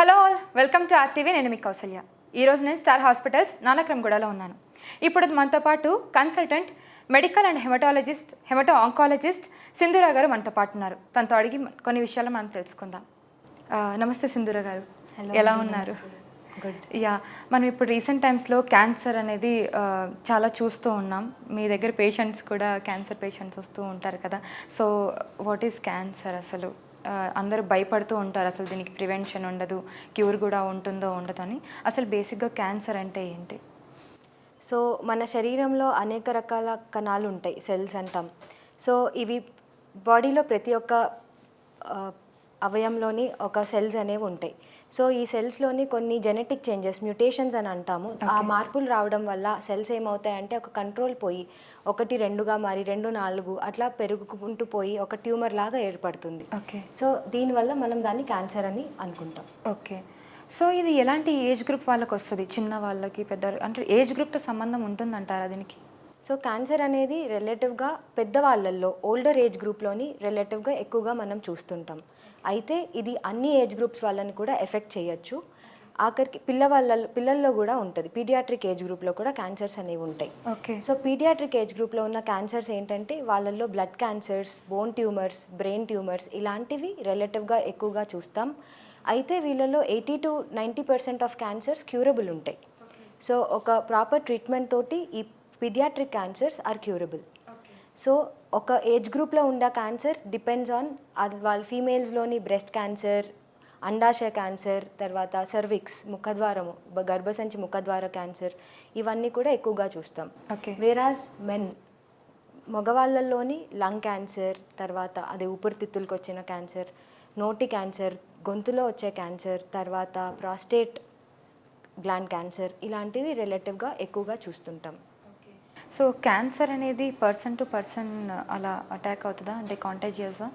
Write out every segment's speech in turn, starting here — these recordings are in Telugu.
Hello all welcome to RTV నేను మీ కౌసల్య. ఈరోజు నేను స్టార్ హాస్పిటల్స్ నానక్రమ్గూడలో ఉన్నాను. ఇప్పుడు మనతో పాటు consultant medical and haematologist haemato oncologist Sindhura గారు మనతో పాటు ఉన్నారు. తనతో అడిగి కొన్ని విషయాలు మనం తెలుసుకుందాం. నమస్తే సింధూరా గారు. ఎలా ఉన్నారు? గుడ్ యా మనం ఇప్పుడు రీసెంట్ టైమ్స్లో క్యాన్సర్ అనేది చాలా చూస్తూ ఉన్నాం. మీ దగ్గర పేషెంట్స్ కూడా క్యాన్సర్ పేషెంట్స్ వస్తూ ఉంటారు కదా. సో వాట్ ఈస్ క్యాన్సర్ అసలు? అందరూ భయపడుతూ ఉంటారు. అసలు దీనికి ప్రివెన్షన్ ఉండదు క్యూర్ కూడా ఉంటుందో ఉండదో అని. అసలు బేసిక్గా క్యాన్సర్ అంటే ఏంటి? సో మన శరీరంలో అనేక రకాల కణాలు ఉంటాయి సెల్స్ అంటాం. సో ఇవి బాడీలో ప్రతి ఒక్క అవయంలోని ఒక సెల్స్ అనేవి ఉంటాయి. సో ఈ సెల్స్లోని కొన్ని జెనెటిక్ చేంజెస్ మ్యూటేషన్స్ అని అంటాము. ఆ మార్పులు రావడం వల్ల సెల్స్ ఏమవుతాయంటే ఒక కంట్రోల్ పోయి ఒకటి రెండుగా మారి రెండు నాలుగు అట్లా పెరుగుకుంటూ పోయి ఒక ట్యూమర్ లాగా ఏర్పడుతుంది. ఓకే. సో దీనివల్ల మనం దాన్ని క్యాన్సర్ అని అనుకుంటాం. ఓకే. సో ఇది ఎలాంటి ఏజ్ గ్రూప్ వాళ్ళకి వస్తుంది చిన్న వాళ్ళకి పెద్ద అంటే ఏజ్ గ్రూప్తో సంబంధం ఉంటుందంటారా దీనికి? సో క్యాన్సర్ అనేది రిలేటివ్గా పెద్దవాళ్ళల్లో ఓల్డర్ ఏజ్ గ్రూప్లోని రిలేటివ్గా ఎక్కువగా మనం చూస్తుంటాం. అయితే ఇది అన్ని ఏజ్ గ్రూప్స్ వాళ్ళని కూడా ఎఫెక్ట్ చేయొచ్చు. ఆఖరికి పిల్లవాళ్ళ పిల్లల్లో కూడా ఉంటుంది. పీడియాట్రిక్ ఏజ్ గ్రూప్లో కూడా క్యాన్సర్స్ అనేవి ఉంటాయి. ఓకే. సో పీడియాట్రిక్ ఏజ్ గ్రూప్లో ఉన్న క్యాన్సర్స్ ఏంటంటే వాళ్ళల్లో blood cancers bone tumours brain tumours ఇలాంటివి రిలేటివ్గా ఎక్కువగా చూస్తాం. అయితే వీళ్ళలో eighty two ninety percent of cancers curable ఉంటాయి. సో ఒక ప్రాపర్ ట్రీట్మెంట్ తోటి ఈ paediatric cancers are curable so ఒక ఏజ్ గ్రూప్లో ఉండే క్యాన్సర్ డిపెండ్స్ ఆన్ అది వాళ్ళ ఫీమేల్స్లోని బ్రెస్ట్ క్యాన్సర్ అండాశయ క్యాన్సర్ తర్వాత సర్విక్స్ ముఖద్వారము గర్భసంచి ముఖద్వార క్యాన్సర్ ఇవన్నీ కూడా ఎక్కువగా చూస్తాం. ఓకే వేరాజ్ మెన్ మగవాళ్ళల్లోని లంగ్ క్యాన్సర్ తర్వాత అది ఊపిరితిత్తులకు వచ్చిన క్యాన్సర్ నోటి క్యాన్సర్ గొంతులో వచ్చే క్యాన్సర్ తర్వాత ప్రాస్టేట్ గ్లాండ్ క్యాన్సర్ ఇలాంటివి రిలేటివ్గా ఎక్కువగా చూస్తుంటాం. సో క్యాన్సర్ అనేది పర్సన్ టు పర్సన్ అలా అటాక్ అవుతుందా? అంటే కాంటాజియసా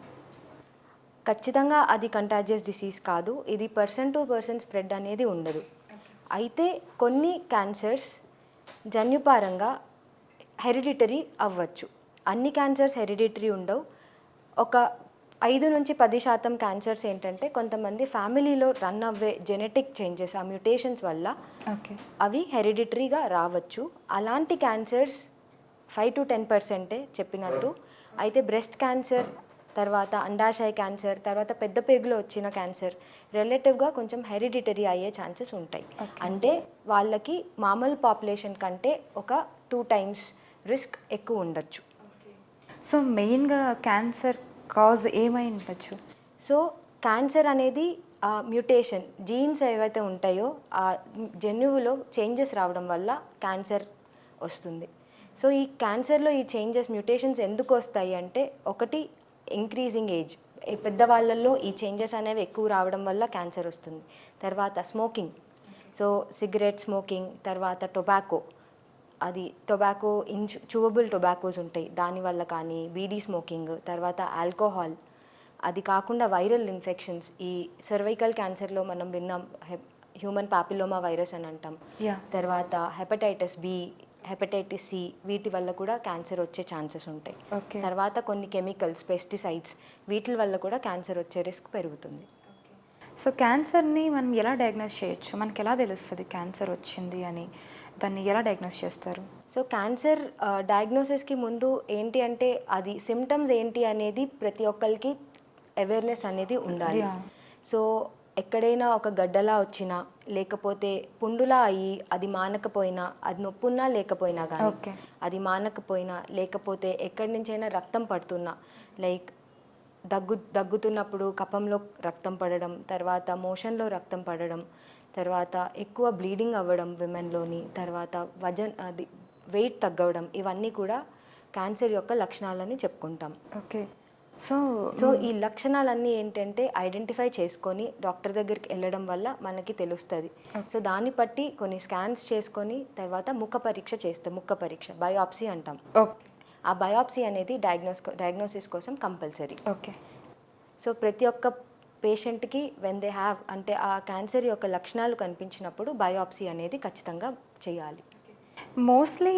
ఖచ్చితంగా అది కంటాజియస్ డిసీజ్ కాదు. ఇది పర్సన్ టు పర్సన్ స్ప్రెడ్ అనేది ఉండదు. అయితే కొన్ని క్యాన్సర్స్ జన్యుపారంగా హెరిడిటరీ అవ్వచ్చు. అన్ని క్యాన్సర్స్ హెరిడిటరీ ఉండవు. ఒక ఐదు నుంచి పది శాతం క్యాన్సర్స్ ఏంటంటే కొంతమంది ఫ్యామిలీలో రన్ అవ్వే జెనెటిక్ చేంజెస్ ఆ మ్యూటేషన్స్ వల్ల అవి హెరిడిటరీగా రావచ్చు. అలాంటి క్యాన్సర్స్ ఫైవ్ టు టెన్ పర్సెంటే చెప్పినట్టు. అయితే బ్రెస్ట్ క్యాన్సర్ తర్వాత అండాశయ క్యాన్సర్ తర్వాత పెద్ద పేగులో వచ్చిన క్యాన్సర్ రిలేటివ్గా కొంచెం హెరిడిటరీ అయ్యే ఛాన్సెస్ ఉంటాయి. అంటే వాళ్ళకి మామూలు పాపులేషన్ కంటే ఒక టూ టైమ్స్ రిస్క్ ఎక్కువ ఉండొచ్చు. సో మెయిన్గా క్యాన్సర్ కాజ్ ఏమై ఉండొచ్చు సో క్యాన్సర్ అనేది ఆ మ్యూటేషన్ జీన్స్ ఏవైతే ఉంటాయో ఆ జన్యువులో చేంజెస్ రావడం వల్ల క్యాన్సర్ వస్తుంది. సో ఈ క్యాన్సర్లో ఈ చేంజెస్ మ్యూటేషన్స్ ఎందుకు వస్తాయి అంటే ఒకటి ఇంక్రీజింగ్ ఏజ్. పెద్దవాళ్ళల్లో ఈ చేంజెస్ అనేవి ఎక్కువ రావడం వల్ల క్యాన్సర్ వస్తుంది. తర్వాత స్మోకింగ్. సో సిగరెట్ స్మోకింగ్ తర్వాత టొబాకో. అది టొబాకో ఇన్ చూవబుల్ టొబాకోస్ ఉంటాయి. దానివల్ల కానీ బీడీ స్మోకింగ్ తర్వాత ఆల్కహాల్ అది కాకుండా వైరల్ ఇన్ఫెక్షన్స్ ఈ సర్వైకల్ క్యాన్సర్లో మనం విన్నాం హ్యూమన్ పాపిలోమా వైరస్ అని అంటాం. తర్వాత హెపటైటిస్ బి హెపటైటిస్ సి వీటి వల్ల కూడా క్యాన్సర్ వచ్చే ఛాన్సెస్ ఉంటాయి. ఓకే తర్వాత కొన్ని కెమికల్స్ పెస్టిసైడ్స్ వీటి వల్ల కూడా క్యాన్సర్ వచ్చే రిస్క్ పెరుగుతుంది. సో క్యాన్సర్ని మనం ఎలా డయాగ్నోస్ చేయొచ్చు? మనకి ఎలా తెలుస్తుంది క్యాన్సర్ వచ్చింది అని? దాన్ని ఎలా డయాగ్నోస్ చేస్తారు? సో క్యాన్సర్ డయాగ్నోసిస్కి ముందు ఏంటి అంటే అది సిమ్టమ్స్ ఏంటి అనేది ప్రతి ఒక్కరికి అవేర్నెస్ అనేది ఉండాలి. సో ఎక్కడైనా ఒక గడ్డలా వచ్చినా లేకపోతే పుండులా అయ్యి అది మానకపోయినా అది నొప్పున్నా లేకపోయినా కానీ అది మానకపోయినా లేకపోతే ఎక్కడి నుంచైనా రక్తం పడుతున్నా లైక్ దగ్గు దగ్గుతున్నప్పుడు కఫంలో రక్తం పడడం తర్వాత మోషన్లో రక్తం పడడం తర్వాత ఎక్కువ బ్లీడింగ్ అవ్వడం విమెన్లోని తర్వాత వజన్ అది వెయిట్ తగ్గవడం ఇవన్నీ కూడా క్యాన్సర్ యొక్క లక్షణాలని చెప్పుకుంటాం. ఓకే. సో సో ఈ లక్షణాలన్నీ ఏంటంటే ఐడెంటిఫై చేసుకొని డాక్టర్ దగ్గరికి వెళ్ళడం వల్ల మనకి తెలుస్తుంది. సో దాన్ని బట్టి కొన్ని స్కాన్స్ చేసుకొని తర్వాత ముఖ పరీక్ష చేస్తాం ముఖ పరీక్ష బయోప్సీ అంటాం. ఆ బయోప్సీ అనేది డయాగ్నోస్ డయాగ్నోసిస్ కోసం కంపల్సరీ ఓకే. సో ప్రతి ఒక్క పేషెంట్కి వెన్ దే హ్యావ్ అంటే ఆ క్యాన్సర్ యొక్క లక్షణాలు కనిపించినప్పుడు బయోప్సీ అనేది ఖచ్చితంగా చేయాలి. మోస్ట్లీ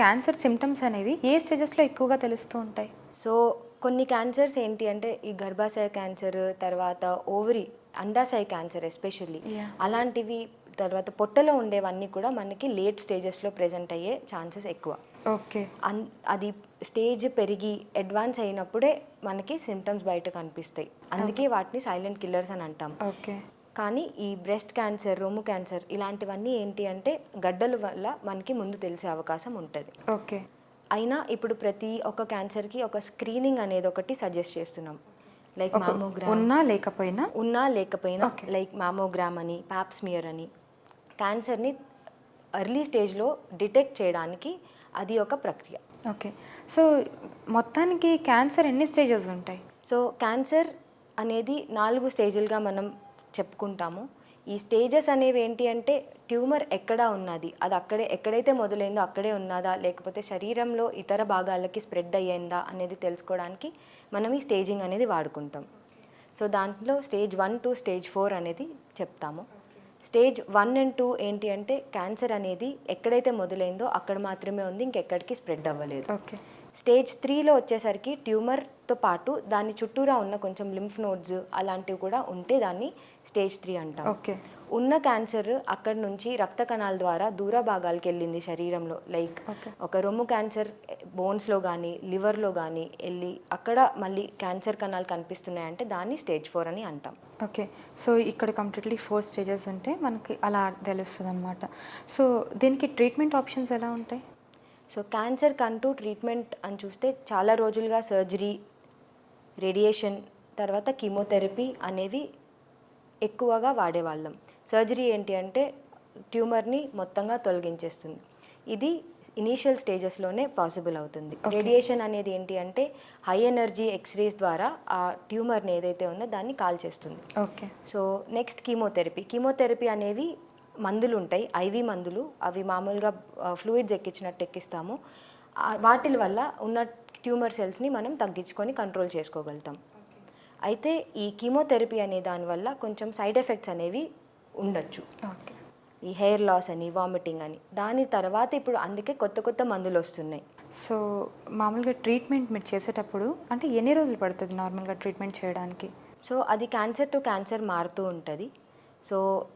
క్యాన్సర్ సిమ్టమ్స్ అనేవి ఏ స్టేజెస్లో ఎక్కువగా తెలుస్తూ ఉంటాయి? సో కొన్ని క్యాన్సర్స్ ఏంటి అంటే ఈ గర్భాశయ క్యాన్సర్ తర్వాత ఓవరీ అండాశయ క్యాన్సర్ ఎస్పెషల్లీ. అలాంటివి తర్వాత పొట్టలో ఉండేవన్నీ కూడా మనకి లేట్ స్టేజెస్లో ప్రెజెంట్ అయ్యే ఛాన్సెస్ ఎక్కువ. ఓకే. అన్ అది స్టేజ్ పెరిగి అడ్వాన్స్ అయినప్పుడే మనకి సిమ్టమ్స్ బయట కనిపిస్తాయి అందుకే వాటిని సైలెంట్ కిల్లర్స్ అని అంటాం. ఓకే. కానీ ఈ బ్రెస్ట్ క్యాన్సర్ రొమ్ము క్యాన్సర్ ఇలాంటివన్నీ ఏంటి అంటే గడ్డల వల్ల మనకి ముందు తెలిసే అవకాశం ఉంటుంది. ఓకే. అయినా ఇప్పుడు ప్రతి ఒక్క క్యాన్సర్కి ఒక స్క్రీనింగ్ అనేది ఒకటి సజెస్ట్ చేస్తున్నాం. Like mammogram. ఉన్నా లేకపోయినా? ఉన్నా లేకపోయినా. లైక్ మామోగ్రామ్ అని పాప్స్మియర్ అని క్యాన్సర్ని ఎర్లీ స్టేజ్లో డిటెక్ట్ చేయడానికి అది ఒక ప్రక్రియ. ఓకే. సో మొత్తానికి క్యాన్సర్ ఎన్ని స్టేజెస్ ఉంటాయి? సో క్యాన్సర్ అనేది నాలుగు స్టేజ్లుగా మనం చెప్పుకుంటాము. ఈ స్టేజెస్ అనేవి ఏంటి అంటే ట్యూమర్ ఎక్కడ ఉన్నది అది అక్కడే ఎక్కడైతే మొదలైందో అక్కడే ఉన్నదా లేకపోతే శరీరంలో ఇతర భాగాలకి స్ప్రెడ్ అయ్యిందా అనేది తెలుసుకోవడానికి మనం ఈ స్టేజింగ్ అనేది వాడుకుంటాం. సో దాంట్లో stage one to stage four అనేది చెప్తాము. స్టేజ్ వన్ అండ్ టూ ఏంటి అంటే క్యాన్సర్ అనేది ఎక్కడైతే మొదలైందో అక్కడ మాత్రమే ఉంది ఇంకెక్కడికి స్ప్రెడ్ అవ్వలేదు. ఓకే. స్టేజ్ త్రీలో వచ్చేసరికి ట్యూమర్తో పాటు దాని చుట్టూరా ఉన్న కొంచెం లింఫ్ నోడ్స్ అలాంటివి కూడా ఉంటే దాన్ని స్టేజ్ త్రీ అంటాం. ఓకే. ఉన్న క్యాన్సర్ అక్కడ నుంచి రక్త కణాల ద్వారా దూర భాగాలకు వెళ్ళింది శరీరంలో. లైక్. ఒక రొమ్ము క్యాన్సర్ బోన్స్లో కానీ లివర్లో కానీ వెళ్ళి అక్కడ మళ్ళీ క్యాన్సర్ కణాలు కనిపిస్తున్నాయంటే దాన్ని స్టేజ్ ఫోర్ అని అంటాం. ఓకే సో ఇక్కడ కంప్లీట్లీ ఫోర్ స్టేజెస్ ఉంటే మనకి అలా తెలుస్తుంది అనమాట సో దీనికి ట్రీట్మెంట్ ఆప్షన్స్ ఎలా ఉంటాయి? సో క్యాన్సర్ కంటూ ట్రీట్మెంట్ అని చూస్తే చాలా రోజులుగా సర్జరీ రేడియేషన్ తర్వాత కీమోథెరపీ అనేవి ఎక్కువగా వాడేవాళ్ళం. సర్జరీ ఏంటి అంటే ట్యూమర్ని మొత్తంగా తొలగించేస్తుంది. ఇది ఇనీషియల్ స్టేజెస్లోనే పాసిబుల్ అవుతుంది. రేడియేషన్ అనేది ఏంటి అంటే హై ఎనర్జీ ఎక్స్రేస్ ద్వారా ఆ ట్యూమర్ని ఏదైతే ఉందో దాన్ని కాల్ చేస్తుంది okay. So next chemotherapy. Chemotherapy అనేవి మందులు ఉంటాయి. ఐవి మందులు. అవి మామూలుగా ఫ్లూయిడ్స్ ఎక్కించినట్టు ఎక్కిస్తాము. వాటి వల్ల ఉన్న ట్యూమర్ సెల్స్ని మనం తగ్గించుకొని కంట్రోల్ చేసుకోగలుగుతాం. అయితే ఈ కీమోథెరపీ అనే దానివల్ల కొంచెం సైడ్ ఎఫెక్ట్స్ అనేవి ఉండొచ్చు. ఓకే. ఈ హెయిర్ లాస్ అని వామిటింగ్ అని. దాని తర్వాత ఇప్పుడు అందుకే కొత్త కొత్త మందులు వస్తున్నాయి. సో మామూలుగా ట్రీట్మెంట్ మీరు చేసేటప్పుడు అంటే ఎన్ని రోజులు పడుతుంది నార్మల్గా ట్రీట్మెంట్ చేయడానికి? సో అది క్యాన్సర్ టు క్యాన్సర్ మారుతూ ఉంటుంది. సో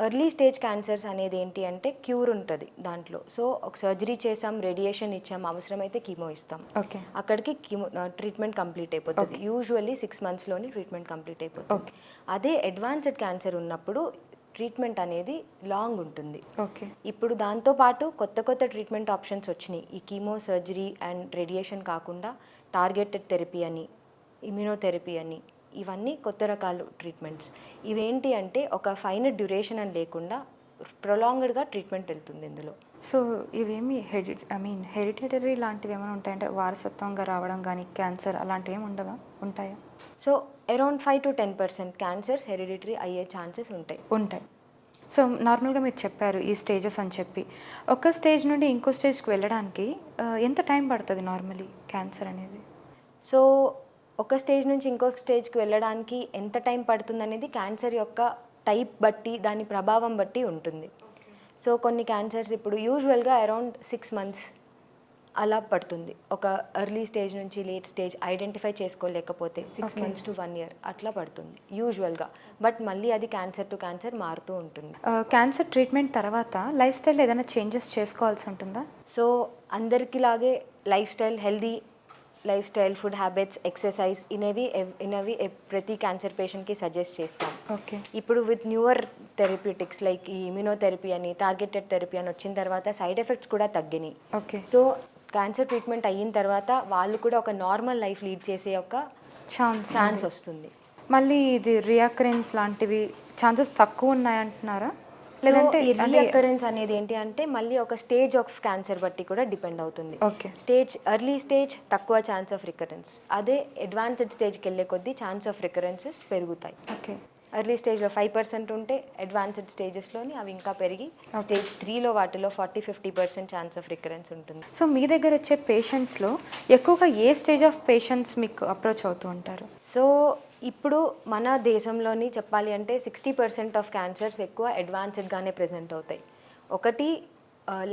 ఎర్లీ స్టేజ్ క్యాన్సర్స్ అనేది ఏంటి అంటే క్యూర్ ఉంటుంది దాంట్లో. సో ఒక సర్జరీ చేసాం రేడియేషన్ ఇచ్చాం అవసరమైతే కీమో ఇస్తాం. ఓకే. అక్కడికి కీమో ట్రీట్మెంట్ కంప్లీట్ అయిపోతుంది. యూజువల్లీ సిక్స్ మంత్స్లోని ట్రీట్మెంట్ కంప్లీట్ అయిపోతుంది. అదే అడ్వాన్స్డ్ క్యాన్సర్ ఉన్నప్పుడు ట్రీట్మెంట్ అనేది లాంగ్ ఉంటుంది. ఓకే. ఇప్పుడు దాంతోపాటు కొత్త కొత్త ట్రీట్మెంట్ ఆప్షన్స్ వచ్చినాయి. ఈ కీమో సర్జరీ అండ్ రేడియేషన్ కాకుండా టార్గెటెడ్ థెరపీ అని ఇమ్యూనోథెరపీ అని ఇవన్నీ కొత్త రకాల ట్రీట్మెంట్స్. ఇవేంటి అంటే ఒక ఫైనల్ డ్యూరేషన్ అని లేకుండా ప్రొలాంగ్డ్గా ట్రీట్మెంట్ వెళ్తుంది ఇందులో. సో ఇవేమి హెరి ఐ మీన్ హెరిటేటరీ లాంటివి ఏమైనా ఉంటాయంటే వారసత్వంగా రావడం కానీ క్యాన్సర్ అలాంటివి ఏమి ఉండవా? ఉంటాయా? So around five to ten percent cancers hereditary అయ్యే ఛాన్సెస్ ఉంటాయి. ఉంటాయి. సో నార్మల్గా మీరు చెప్పారు ఈ స్టేజెస్ అని చెప్పి. ఒక స్టేజ్ నుండి ఇంకో స్టేజ్కి వెళ్ళడానికి ఎంత టైం పడుతుంది నార్మలీ క్యాన్సర్ అనేది? సో ఒక స్టేజ్ నుంచి ఇంకొక స్టేజ్కి వెళ్ళడానికి ఎంత టైం పడుతుంది అనేది క్యాన్సర్ యొక్క టైప్ బట్టి దాని ప్రభావం బట్టి ఉంటుంది. సో కొన్ని క్యాన్సర్స్ ఇప్పుడు యూజువల్గా అరౌండ్ సిక్స్ మంత్స్ అలా పడుతుంది. ఒక ఎర్లీ స్టేజ్ నుంచి late stage identify చేసుకోలేకపోతే six. Months to one year అట్లా పడుతుంది యూజువల్గా బట్ మళ్ళీ అది క్యాన్సర్ టు క్యాన్సర్ మారుతూ ఉంటుంది. క్యాన్సర్ ట్రీట్మెంట్ తర్వాత లైఫ్ స్టైల్ ఏదైనా చేంజెస్ చేసుకోవాల్సి ఉంటుందా? So అందరికిలాగే lifestyle healthy lifestyle food habits exercise ఇనేవి ఇనవి ప్రతి క్యాన్సర్ పేషెంట్కి సజెస్ట్ చేస్తాం. ఓకే ఇప్పుడు విత్ న్యూవర్ థెరప్యూటిక్స్ లైక్ ఈ ఇమ్యూనోథెరపీ అని టార్గెటెడ్ థెరపీ అని వచ్చిన తర్వాత సైడ్ ఎఫెక్ట్స్ కూడా తగ్గినాయి. ఓకే సో క్యాన్సర్ ట్రీట్మెంట్ అయిన తర్వాత వాళ్ళు కూడా ఒక నార్మల్ లైఫ్ లీడ్ చేసే ఒక ఛాన్స్ ఛాన్స్ వస్తుంది. మళ్ళీ ఇది రియాకరెన్స్ లాంటివి ఛాన్సెస్ తక్కువ ఉన్నాయంటున్నారా? లేదంటే రీఅకరెన్స్ అనేది ఏంటి అంటే మళ్ళీ ఒక స్టేజ్ ఆఫ్ క్యాన్సర్ బట్టి కూడా డిపెండ్ అవుతుంది. ఓకే స్టేజ్ ఎర్లీ స్టేజ్ తక్కువ ఛాన్స్ ఆఫ్ రికరెన్స్ అదే అడ్వాన్స్డ్ స్టేజ్కి వెళ్ళే కొద్దీ ఛాన్స్ ఆఫ్ రికరెన్సెస్ పెరుగుతాయి. ఓకే ఎర్లీ స్టేజ్లో ఫైవ్ పర్సెంట్ ఉంటే అడ్వాన్స్డ్ స్టేజెస్లోని అవి ఇంకా పెరిగి స్టేజ్ త్రీలో వాటిలో forty fifty percent chance of recurrence ఉంటుంది. సో మీ దగ్గర వచ్చే పేషెంట్స్లో ఎక్కువగా ఏ స్టేజ్ ఆఫ్ పేషెంట్స్ మీకు అప్రోచ్ అవుతూ ఉంటారు? సో ఇప్పుడు మన దేశంలోని చెప్పాలి అంటే సిక్స్టీ పర్సెంట్ ఆఫ్ క్యాన్సర్స్ ఎక్కువ అడ్వాన్స్డ్గానే ప్రెజెంట్ అవుతాయి. ఒకటి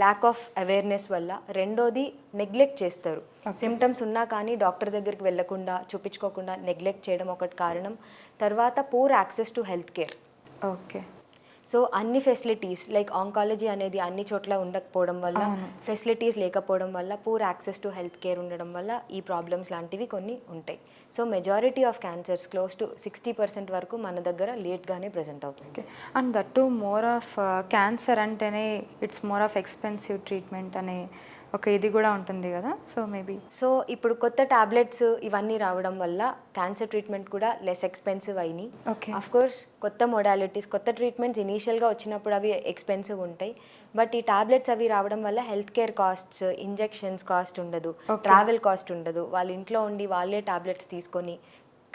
ల్యాక్ ఆఫ్ అవేర్నెస్ వల్ల రెండోది నెగ్లెక్ట్ చేస్తారు. సిమ్టమ్స్ ఉన్నా కానీ డాక్టర్ దగ్గరికి వెళ్ళకుండా చూపించుకోకుండా నెగ్లెక్ట్ చేయడం ఒకటి కారణం. తర్వాత poor access to health care okay so అన్ని ఫెసిలిటీస్ లైక్ ఆంకాలజీ అనేది అన్ని చోట్ల ఉండకపోవడం వల్ల ఫెసిలిటీస్ లేకపోవడం వల్ల poor access to health care ఉండడం వల్ల ఈ ప్రాబ్లమ్స్ లాంటివి కొన్ని ఉంటాయి. So majority of cancers close to sixty percent వరకు మన దగ్గర లేట్గానే ప్రజెంట్ అవుతుంది. And that to more of cancer అంటేనే it's more of expensive treatment అనే ఒక ఇది కూడా ఉంటుంది కదా సో మేబీ సో ఇప్పుడు కొత్త టాబ్లెట్స్ ఇవన్నీ రావడం వల్ల క్యాన్సర్ ట్రీట్మెంట్ కూడా లెస్ ఎక్స్పెన్సివ్ అయినాయి. ఓకే అఫ్ కోర్స్ కొత్త మొడాలిటీస్ కొత్త ట్రీట్మెంట్స్ ఇనీషియల్గా వచ్చినప్పుడు అవి ఎక్స్పెన్సివ్ ఉంటాయి. బట్ ఈ టాబ్లెట్స్ అవి రావడం వల్ల health care costs injections cost ఉండదు ట్రావెల్ కాస్ట్ ఉండదు. వాళ్ళ ఇంట్లో ఉండి వాళ్ళే టాబ్లెట్స్ తీసుకొని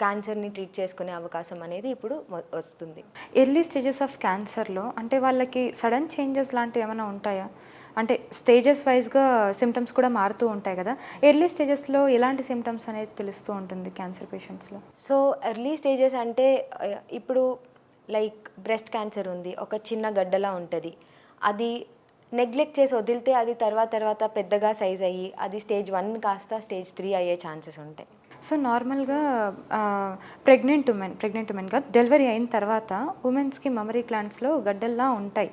క్యాన్సర్ని ట్రీట్ చేసుకునే అవకాశం అనేది ఇప్పుడు వస్తుంది. ఎర్లీ స్టేజెస్ ఆఫ్ క్యాన్సర్లో అంటే వాళ్ళకి సడన్ చేంజెస్ లాంటివి ఏమైనా ఉంటాయా? అంటే స్టేజెస్ వైజ్గా సిమ్టమ్స్ కూడా మారుతూ ఉంటాయి కదా. ఎర్లీ స్టేజెస్లో ఎలాంటి సిమ్టమ్స్ అనేది తెలుస్తూ ఉంటుంది క్యాన్సర్ పేషెంట్స్లో సో ఎర్లీ స్టేజెస్ అంటే ఇప్పుడు లైక్ బ్రెస్ట్ క్యాన్సర్ ఉంది. ఒక చిన్న గడ్డలా ఉంటుంది. అది నెగ్లెక్ట్ చేసి వదిలితే అది తర్వాత తర్వాత పెద్దగా సైజ్ అయ్యి అది స్టేజ్ వన్ కాస్త స్టేజ్ త్రీ అయ్యే ఛాన్సెస్ ఉంటాయి. సో నార్మల్గా ప్రెగ్నెంట్ ఉమెన్ ప్రెగ్నెంట్ ఉమెన్ కాదు డెలివరీ అయిన తర్వాత ఉమెన్స్కి మమరీ ప్లాంట్స్లో గడ్డల్లా ఉంటాయి.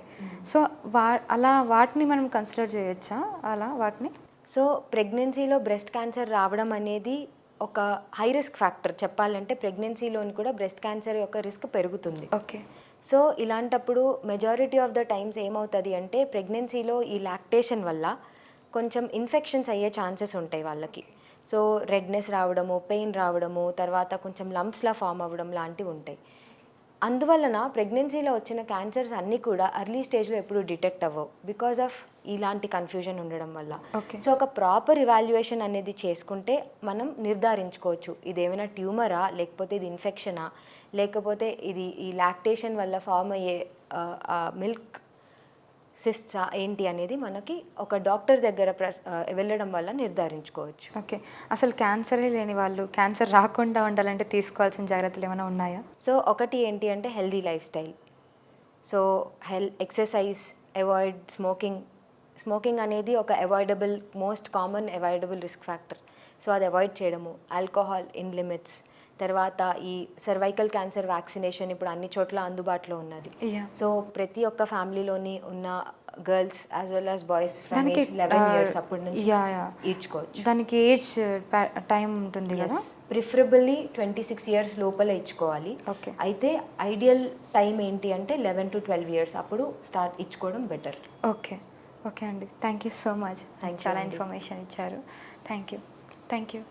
సో వా అలా వాటిని మనం కన్సిడర్ చేయొచ్చా? అలా వాటిని? సో ప్రెగ్నెన్సీలో బ్రెస్ట్ క్యాన్సర్ రావడం అనేది ఒక హై రిస్క్ ఫ్యాక్టర్. చెప్పాలంటే ప్రెగ్నెన్సీలోని కూడా బ్రెస్ట్ క్యాన్సర్ యొక్క రిస్క్ పెరుగుతుంది. ఓకే. సో ఇలాంటప్పుడు మెజారిటీ ఆఫ్ ద టైమ్స్ ఏమవుతుంది అంటే ప్రెగ్నెన్సీలో ఈ లాక్టేషన్ వల్ల కొంచెం ఇన్ఫెక్షన్స్ అయ్యే ఛాన్సెస్ ఉంటాయి వాళ్ళకి. సో రెడ్నెస్ రావడము పెయిన్ రావడము తర్వాత కొంచెం లంప్స్లా ఫామ్ అవ్వడం లాంటివి ఉంటాయి. అందువలన ప్రెగ్నెన్సీలో వచ్చిన క్యాన్సర్స్ అన్నీ కూడా అర్లీ స్టేజ్లో ఎప్పుడు డిటెక్ట్ అవ్వవు బికాజ్ ఆఫ్ ఇలాంటి కన్ఫ్యూజన్ ఉండడం వల్ల. సో ఒక ప్రాపర్ ఇవాల్యుయేషన్ అనేది చేసుకుంటే మనం నిర్ధారించుకోవచ్చు. ఇది ఏమైనా ట్యూమరా లేకపోతే ఇది ఇన్ఫెక్షనా లేకపోతే ఇది ఈ లాక్టేషన్ వల్ల ఫామ్ అయ్యే మిల్క్ సిస్టా ఏంటి అనేది మనకి ఒక డాక్టర్ దగ్గర వెళ్ళడం వల్ల నిర్ధారించుకోవచ్చు. ఓకే. అసలు క్యాన్సరే లేని వాళ్ళు క్యాన్సర్ రాకుండా ఉండాలంటే తీసుకోవాల్సిన జాగ్రత్తలు ఏమైనా ఉన్నాయా? సో ఒకటి ఏంటి అంటే healthy lifestyle. So health exercise avoid smoking. Smoking అనేది ఒక avoidable most common avoidable risk factor. So అది అవాయిడ్ చేయడము. Alcohol in limits. తర్వాత ఈ సర్వైకల్ క్యాన్సర్ వ్యాక్సినేషన్ ఇప్పుడు అన్ని చోట్ల అందుబాటులో ఉన్నది. సో ప్రతి ఒక్క ఫ్యామిలీలోని ఉన్న girls as well as boys eleven uh, years అప్పటి నుంచి ఇచ్చుకోవచ్చు. దానికి ఏజ్ టైం ఉంటుంది కదా? ప్రిఫరబుల్లీ ట్వంటీ సిక్స్ ఇయర్స్ లోపల ఇచ్చుకోవాలి. ఓకే అయితే ఐడియల్ టైం ఏంటి అంటే లెవెన్ టు ట్వెల్వ్ ఇయర్స్ అప్పుడు స్టార్ట్ ఇచ్చుకోవడం బెటర్ ఓకే ఓకే అండి. థ్యాంక్ యూ సో మచ్ చాలా. ఇన్ఫర్మేషన్ ఇచ్చారు. Thank you thank you